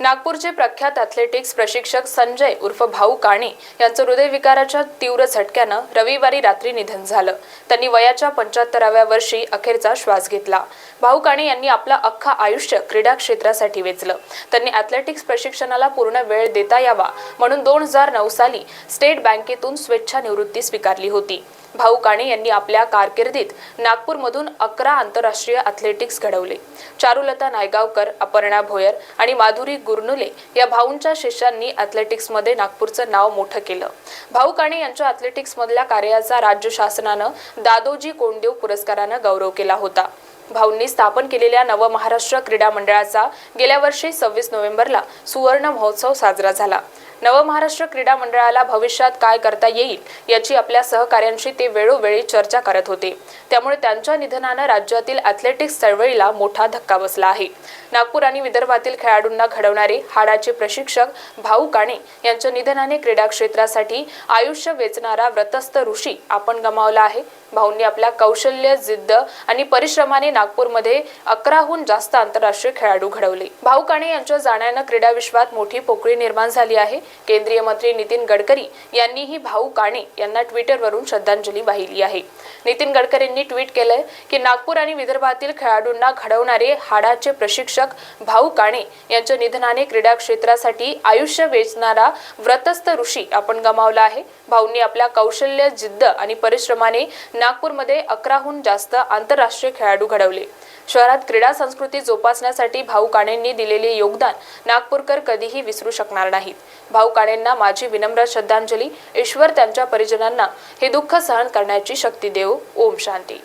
नागपूरचे प्रख्यात ॲथलेटिक्स प्रशिक्षक संजय उर्फ भाऊ काणे यांचं हृदयविकाराच्या तीव्र झटक्यानं रविवारी रात्री निधन झालं. त्यांनी वयाच्या पंच्याहत्तराव्या वर्षी अखेरचा श्वास घेतला. भाऊ काणे यांनी आपलं अख्खा आयुष्य क्रीडा क्षेत्रासाठी वेचलं. त्यांनी ॲथलेटिक्स प्रशिक्षणाला पूर्ण वेळ देता यावा म्हणून दोन हजार नऊ साली स्टेट बँकेतून स्वेच्छानिवृत्ती स्वीकारली होती. भाऊ काणे यांनी आपल्या कारकिर्दीत नागपूरमधून अकरा आंतरराष्ट्रीय अथलेटिक्स घडवले. चारुलता नायगावकर अपर्णा भोयर आणि माधुरी गुरनुले या भाऊंच्या शिष्यांनी ॲथलेटिक्समध्ये नागपूरचं नाव मोठं केलं. भाऊ काणे यांच्या ॲथलेटिक्समधल्या कार्याचा राज्य शासनानं दादोजी कोंडदेव पुरस्कारानं गौरव केला होता. भाऊंनी स्थापन केलेल्या नव महाराष्ट्र क्रीडा मंडळाचा गेल्या वर्षी सव्वीस नोव्हेंबरला सुवर्ण महोत्सव साजरा झाला. नवमहाराष्ट्र क्रीडा मंडळाला भविष्यात काय करता येईल याची आपल्या सहकाऱ्यांशी ते वेळोवेळी चर्चा करत होते. त्यामुळे त्यांच्या निधनानं राज्यातील ॲथलेटिक्स चळवळीला मोठा धक्का बसला आहे. नागपूर आणि विदर्भातील खेळाडूंना घडवणारे हाडाचे प्रशिक्षक भाऊ काणे यांच्या निधनाने क्रीडा क्षेत्रासाठी आयुष्य वेचणारा व्रतस्थ ऋषी आपण गमावला आहे. भाऊंनी आपल्या कौशल्य जिद्द आणि परिश्रमाने नागपूरमध्ये अकराहून जास्त आंतरराष्ट्रीय खेळाडू घडवले. भाऊ काणे यांच्या जाण्यानं क्रीडा विश्वात मोठी पोकळी निर्माण झाली आहे. केंद्रीय मंत्री नितीन गडकरी यांनीही भाऊ काणे यांना ट्विटरवरून श्रद्धांजली वाहिली आहे. नितीन गडकरींनी ट्विट केलंय की नागपूर आणि विदर्भातील खेळाडूंना घडवणारे हाडाचे प्रशिक्षक भाऊ काणे यांच्या निधनाने क्रीडा क्षेत्रासाठी आयुष्य वेचणारा व्रतस्थ ऋषी आपण गमावला आहे. भाऊंनी आपल्या कौशल्य जिद्द आणि परिश्रमाने नागपूरमध्ये अकराहून जास्त आंतरराष्ट्रीय खेळाडू घडवले. शहरात क्रीडा संस्कृती जोपासण्यासाठी भाऊ काणेंनी दिलेले योगदान नागपूरकर कधीही विसरू शकणार नाहीत. भाऊ काणेंना माझी विनम्र श्रद्धांजली. ईश्वर त्यांच्या परिजनांना हे दुःख सहन करण्याची शक्ती देव. ओम शांती.